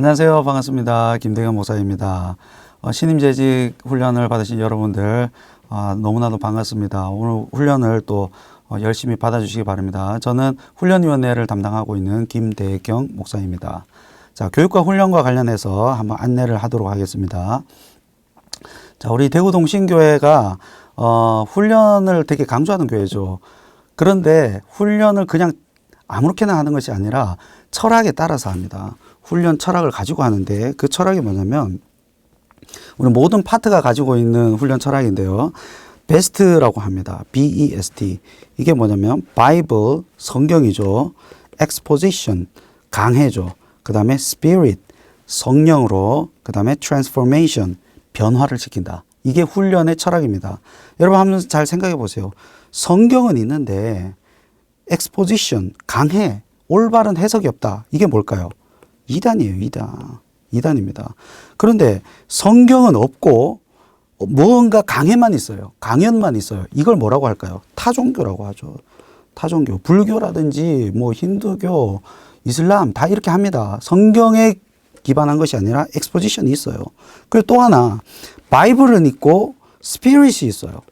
안녕하세요. 반갑습니다. 김대현 목사입니다. 어, 신임 재직 훈련을 받으신 여러분들 아, 너무나도 반갑습니다. 오늘 훈련을 또 어, 열심히 받아주시기 바랍니다. 저는 훈련위원회를 담당하고 있는 김대경 목사입니다. 자, 교육과 훈련과 관련해서 한번 안내를 하도록 하겠습니다. 자, 우리 대구 동신교회가 어, 훈련을 되게 강조하는 교회죠. 그런데 훈련을 그냥 아무렇게나 하는 것이 아니라 철학에 따라서 합니다. 훈련 철학을 가지고 하는데 그 철학이 뭐냐면 우리 모든 파트가 가지고 있는 훈련 철학인데요. 베스트라고 합니다. B-E-S-T. 이게 뭐냐면 바이블 성경이죠. exposition 강해죠. 그다음에 spirit 성령으로 그다음에 transformation 변화를 시킨다. 이게 훈련의 철학입니다. 여러분 한번 잘 생각해 보세요. 성경은 있는데 exposition 강해 올바른 해석이 없다. 이게 뭘까요? 이단이에요, 이단. 이단입니다. 그런데 성경은 없고 무언가 강해만 있어요. 강연만 있어요. 이걸 뭐라고 할까요? 타종교라고 하죠. 타종교. 불교라든지 뭐 힌두교, 이슬람 다 이렇게 합니다. 성경에 기반한 것이 아니라 엑스포지션이 있어요. 그리고 또 하나 바이블은 있고 스피릿이 있어요.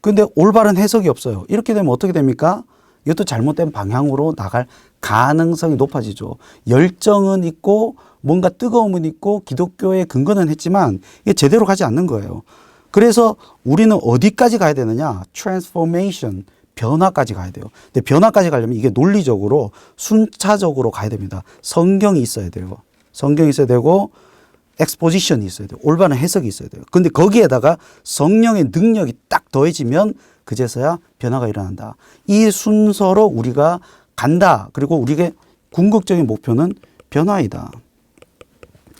근데 올바른 해석이 없어요. 이렇게 되면 어떻게 됩니까? 이것도 잘못된 방향으로 나갈 가능성이 높아지죠. 열정은 있고 뭔가 뜨거움은 있고 기독교의 근거는 했지만 이게 제대로 가지 않는 거예요. 그래서 우리는 어디까지 가야 되느냐? transformation. 변화까지 가야 돼요. 근데 변화까지 가려면 이게 논리적으로 순차적으로 가야 됩니다. 성경이 있어야 돼요. 성경이 있어야 되고 엑스포지션이 있어야 돼요. 올바른 해석이 있어야 돼요. 근데 거기에다가 성령의 능력이 딱 더해지면 그제서야 변화가 일어난다. 이 순서로 우리가 간다. 그리고 우리의 궁극적인 목표는 변화이다.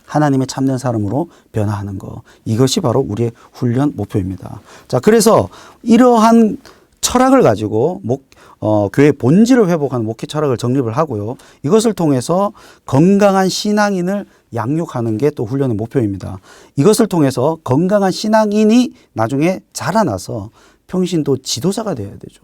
하나님의 참된 사람으로 변화하는 거. 이것이 바로 우리의 훈련 목표입니다. 자, 그래서 이러한 철학을 가지고 목, 어, 교회 본질을 회복하는 목회 철학을 정립을 하고요. 이것을 통해서 건강한 신앙인을 양육하는 게 또 훈련의 목표입니다. 이것을 통해서 건강한 신앙인이 나중에 자라나서 평신도 지도자가 되어야 되죠.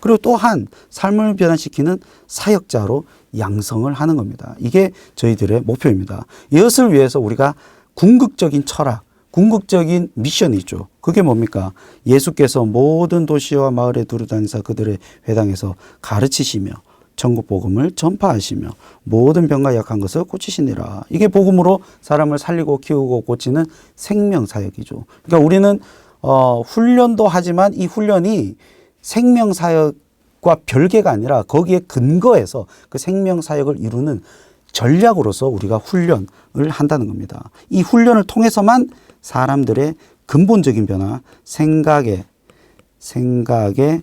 그리고 또한 삶을 변화시키는 사역자로 양성을 하는 겁니다. 이게 저희들의 목표입니다. 이것을 위해서 우리가 궁극적인 철학, 궁극적인 미션이 있죠. 그게 뭡니까? 예수께서 모든 도시와 마을에 두루다니사 그들의 회당에서 가르치시며 천국 복음을 전파하시며 모든 병과 약한 것을 고치시니라. 이게 복음으로 사람을 살리고 키우고 고치는 생명 사역이죠. 그러니까 우리는 어 훈련도 하지만 이 훈련이 생명 사역과 별개가 아니라 거기에 근거해서 그 생명 사역을 이루는 전략으로서 우리가 훈련을 한다는 겁니다. 이 훈련을 통해서만 사람들의 근본적인 변화, 생각의 생각의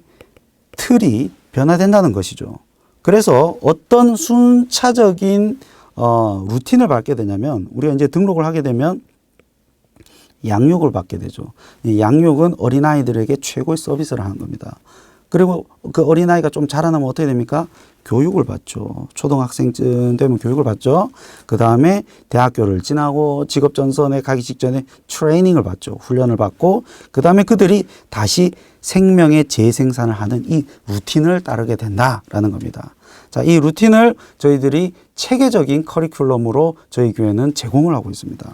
틀이 변화된다는 것이죠. 그래서 어떤 순차적인 어, 루틴을 밟게 되냐면 우리가 이제 등록을 하게 되면 양육을 받게 되죠. 이 양육은 어린아이들에게 최고의 서비스를 하는 겁니다. 그리고 그 어린아이가 좀 자라나면 어떻게 됩니까? 교육을 받죠. 초등학생쯤 되면 교육을 받죠. 그 다음에 대학교를 지나고 직업전선에 가기 직전에 트레이닝을 받죠. 훈련을 받고, 그 다음에 그들이 다시 생명의 재생산을 하는 이 루틴을 따르게 된다라는 겁니다. 자, 이 루틴을 저희들이 체계적인 커리큘럼으로 저희 교회는 제공을 하고 있습니다.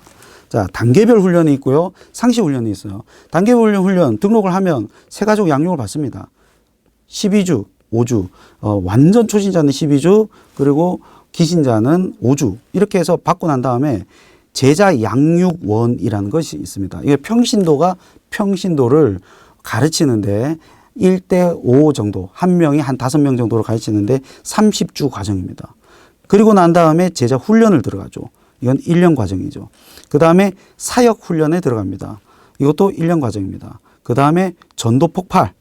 자, 단계별 훈련이 있고요. 상시 훈련이 있어요. 단계별 훈련, 등록을 하면 세 가족 양육을 받습니다. 12주, 5주, 어, 완전 초신자는 12주, 그리고 기신자는 5주. 이렇게 해서 받고 난 다음에 제자 양육원이라는 것이 있습니다. 이게 평신도가 평신도를 가르치는데 1대5 정도, 한 명이 한 다섯 명 정도로 가르치는데 30주 과정입니다. 그리고 난 다음에 제자 훈련을 들어가죠. 이건 1년 과정이죠. 그 다음에 사역 훈련에 들어갑니다. 이것도 1년 과정입니다. 그 다음에 전도 폭발.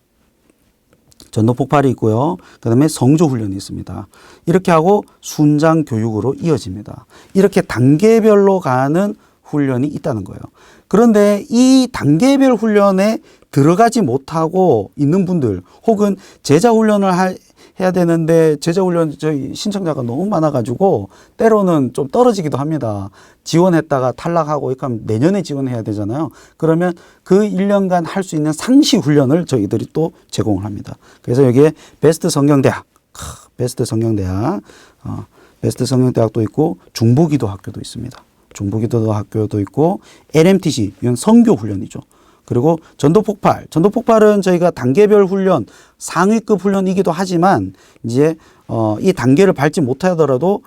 전도 폭발이 있고요. 그 다음에 성조 훈련이 있습니다. 이렇게 하고 순장 교육으로 이어집니다. 이렇게 단계별로 가는 훈련이 있다는 거예요. 그런데 이 단계별 훈련에 들어가지 못하고 있는 분들 혹은 제자 훈련을 할, 해야 되는데 제자 훈련 저희 신청자가 너무 많아가지고 때로는 좀 떨어지기도 합니다. 지원했다가 탈락하고 이렇게 하면 내년에 지원해야 되잖아요. 그러면 그 1년간 할 수 있는 상시 훈련을 저희들이 또 제공을 합니다. 그래서 여기에 베스트 성경대학, 크, 베스트 성경대학, 어, 베스트 성경대학도 있고 중보기도 학교도 있습니다. 중부기도학교도 있고 LMTC 이건 선교 훈련이죠. 그리고 전도 폭발, 전도 폭발은 저희가 단계별 훈련, 상위급 훈련이기도 하지만 이제 어, 이 단계를 밟지 못하더라도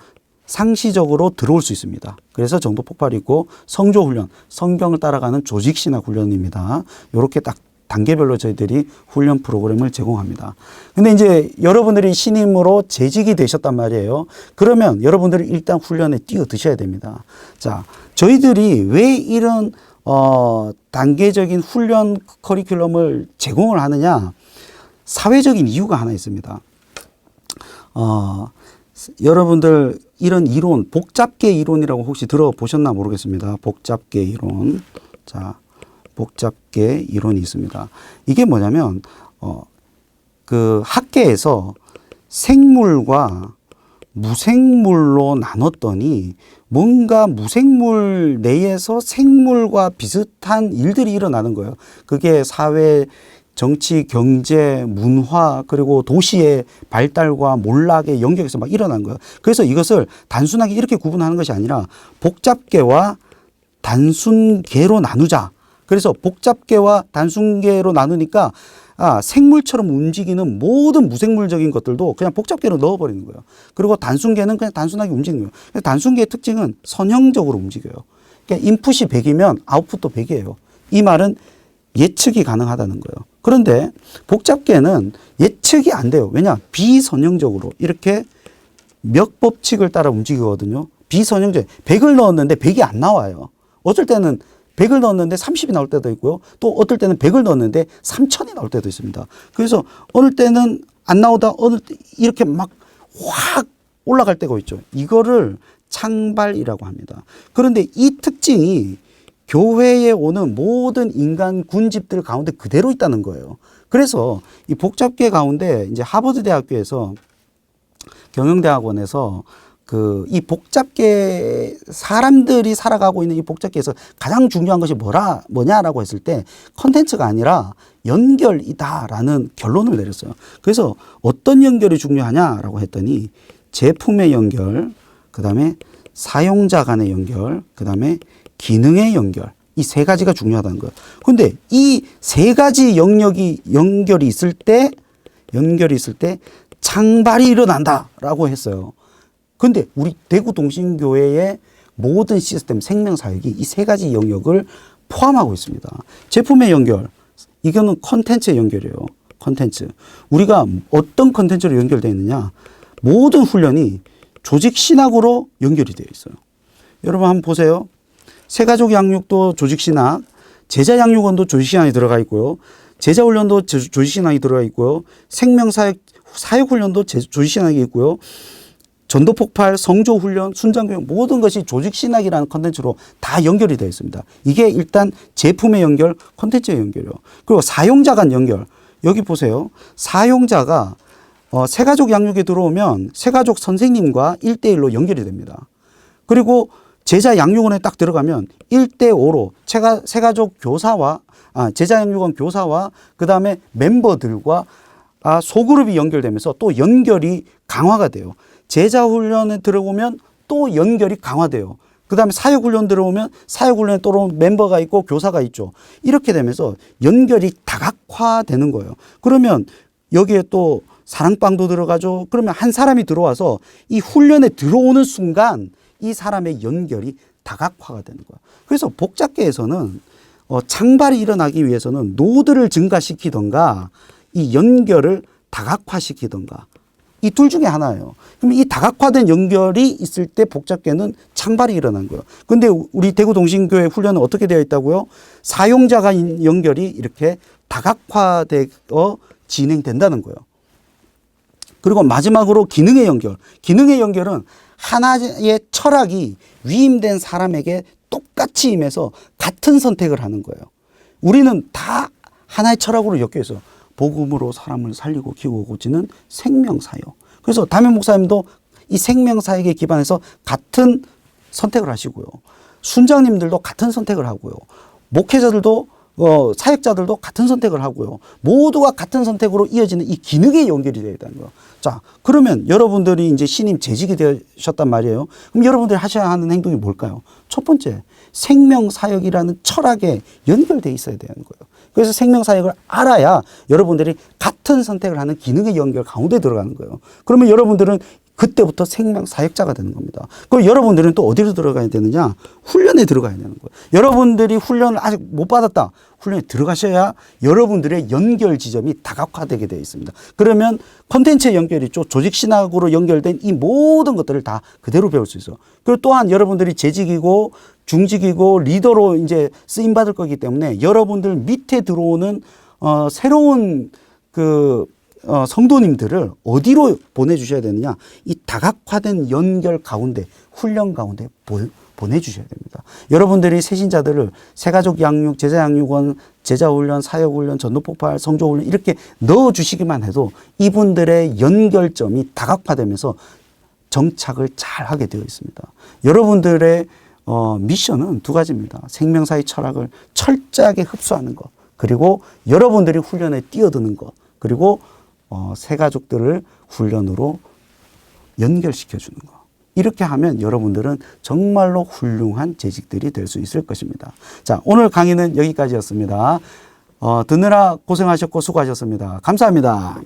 상시적으로 들어올 수 있습니다. 그래서 정도 폭발이 있고 성조 훈련, 성경을 따라가는 조직 신학 훈련입니다. 이렇게 딱 단계별로 저희들이 훈련 프로그램을 제공합니다. 근데 이제 여러분들이 신임으로 재직이 되셨단 말이에요. 그러면 여러분들이 일단 훈련에 뛰어드셔야 됩니다. 자, 저희들이 왜 이런 어 단계적인 훈련 커리큘럼을 제공을 하느냐? 사회적인 이유가 하나 있습니다. 어, 여러분들 이런 이론, 복잡계 이론이라고 혹시 들어보셨나 모르겠습니다. 복잡계 이론. 자, 복잡계 이론이 있습니다. 이게 뭐냐면, 어, 그 학계에서 생물과 무생물로 나눴더니 뭔가 무생물 내에서 생물과 비슷한 일들이 일어나는 거예요. 그게 사회, 정치, 경제, 문화 그리고 도시의 발달과 몰락의 영역에서 막 일어난 거예요. 그래서 이것을 단순하게 이렇게 구분하는 것이 아니라 복잡계와 단순계로 나누자. 그래서 복잡계와 단순계로 나누니까 아, 생물처럼 움직이는 모든 무생물적인 것들도 그냥 복잡계로 넣어버리는 거예요. 그리고 단순계는 그냥 단순하게 움직이는 거예요. 단순계의 특징은 선형적으로 움직여요. 그러니까 인풋이 100이면 아웃풋도 100이에요. 이 말은 예측이 가능하다는 거예요. 그런데 복잡계는 예측이 안 돼요. 왜냐? 비선형적으로 이렇게 몇 법칙을 따라 움직이거든요. 비선형적. 100을 넣었는데 100이 안 나와요. 어쩔 때는 100을 넣었는데 30이 나올 때도 있고요. 또 어떨 때는 100을 넣었는데 3000이 나올 때도 있습니다. 그래서 어느 때는 안 나오다 어느 때 이렇게 막 확 올라갈 때가 있죠. 이거를 창발이라고 합니다. 그런데 이 특징이 교회에 오는 모든 인간 군집들 가운데 그대로 있다는 거예요. 그래서 이 복잡계 가운데 이제 하버드 대학교에서 경영대학원에서 그 이 복잡계 사람들이 살아가고 있는 이 복잡계에서 가장 중요한 것이 뭐라 뭐냐라고 했을 때 컨텐츠가 아니라 연결이다라는 결론을 내렸어요. 그래서 어떤 연결이 중요하냐라고 했더니 제품의 연결, 그다음에 사용자 간의 연결, 그다음에 기능의 연결. 이 세 가지가 중요하다는 거예요. 근데 이 세 가지 영역이 연결이 있을 때 연결이 있을 때 창발이 일어난다라고 했어요. 근데 우리 대구 동신교회의 모든 시스템 생명 사역이 이 세 가지 영역을 포함하고 있습니다. 제품의 연결. 이거는 컨텐츠의 연결이에요. 컨텐츠. 우리가 어떤 컨텐츠로 연결되어 있느냐? 모든 훈련이 조직 신학으로 연결이 되어 있어요. 여러분 한번 보세요. 세가족 양육도 조직 신학, 제자 양육원도 조직 신학이 들어가 있고요. 제자 훈련도 조직 신학이 들어가 있고요. 생명 사역 사역 훈련도 조직 신학이 있고요. 전도 폭발, 성조 훈련, 순장 교육 모든 것이 조직 신학이라는 컨텐츠로 다 연결이 되어 있습니다. 이게 일단 제품의 연결, 컨텐츠의 연결이요. 그리고 사용자 간 연결. 여기 보세요. 사용자가 어, 세가족 양육에 들어오면 세가족 선생님과 일대일로 연결이 됩니다. 그리고 제자 양육원에 딱 들어가면 일대오로 세가족 교사와 아, 제자 양육원 교사와 그 다음에 멤버들과 아, 소그룹이 연결되면서 또 연결이 강화가 돼요. 제자 훈련에 들어오면 또 연결이 강화돼요. 그 다음에 사역훈련 들어오면 사역훈련에 또 멤버가 있고 교사가 있죠. 이렇게 되면서 연결이 다각화되는 거예요. 그러면 여기에 또 사랑방도 들어가죠. 그러면 한 사람이 들어와서 이 훈련에 들어오는 순간 이 사람의 연결이 다각화가 되는 거예요. 그래서 복잡계에서는 어, 창발이 일어나기 위해서는 노드를 증가시키던가 이 연결을 다각화시키던가 이 둘 중에 하나예요. 그럼 이 다각화된 연결이 있을 때 복잡계는 창발이 일어난 거예요. 근데 우리 대구 동신교회 훈련은 어떻게 되어 있다고요? 사용자가 연결이 이렇게 다각화되어 진행된다는 거예요. 그리고 마지막으로 기능의 연결. 기능의 연결은 하나의 철학이 위임된 사람에게 똑같이 임해서 같은 선택을 하는 거예요. 우리는 다 하나의 철학으로 엮여 있어요. 복음으로 사람을 살리고 키우고 고치는 생명사역. 그래서 담임 목사님도 이 생명사역에 기반해서 같은 선택을 하시고요. 순장님들도 같은 선택을 하고요. 목회자들도 어, 사역자들도 같은 선택을 하고요. 모두가 같은 선택으로 이어지는 이 기능의 연결이 되어야 되는 거예요. 자, 그러면 여러분들이 이제 신임 재직이 되셨단 말이에요. 그럼 여러분들이 하셔야 하는 행동이 뭘까요? 첫 번째, 생명 사역이라는 철학에 연결돼 있어야 되는 거예요. 그래서 생명 사역을 알아야 여러분들이 같은 선택을 하는 기능의 연결 가운데 들어가는 거예요. 그러면 여러분들은 그때부터 생명 사역자가 되는 겁니다. 그럼 여러분들은 또 어디로 들어가야 되느냐? 훈련에 들어가야 되는 거예요. 여러분들이 훈련을 아직 못 받았다. 훈련에 들어가셔야 여러분들의 연결 지점이 다각화되게 되어 있습니다. 그러면 콘텐츠의 연결이 있죠. 조직 신학으로 연결된 이 모든 것들을 다 그대로 배울 수 있어요. 그리고 또한 여러분들이 재직이고 중직이고 리더로 이제 쓰임 받을 거기 때문에 여러분들 밑에 들어오는 어 새로운 그 어, 성도님들을 어디로 보내주셔야 되느냐? 이 다각화된 연결 가운데, 훈련 가운데 보, 보내주셔야 됩니다. 여러분들이 새신자들을 새가족 양육, 제자 양육원, 제자 훈련, 사역 훈련, 전도 폭발, 성조 훈련 이렇게 넣어주시기만 해도 이분들의 연결점이 다각화되면서 정착을 잘 하게 되어 있습니다. 여러분들의 어, 미션은 두 가지입니다. 생명사의 철학을 철저하게 흡수하는 것, 그리고 여러분들이 훈련에 뛰어드는 것, 그리고 어, 새 가족들을 훈련으로 연결시켜 주는 거. 이렇게 하면 여러분들은 정말로 훌륭한 재직들이 될 수 있을 것입니다. 자, 오늘 강의는 여기까지였습니다. 어, 듣느라 고생하셨고 수고하셨습니다. 감사합니다.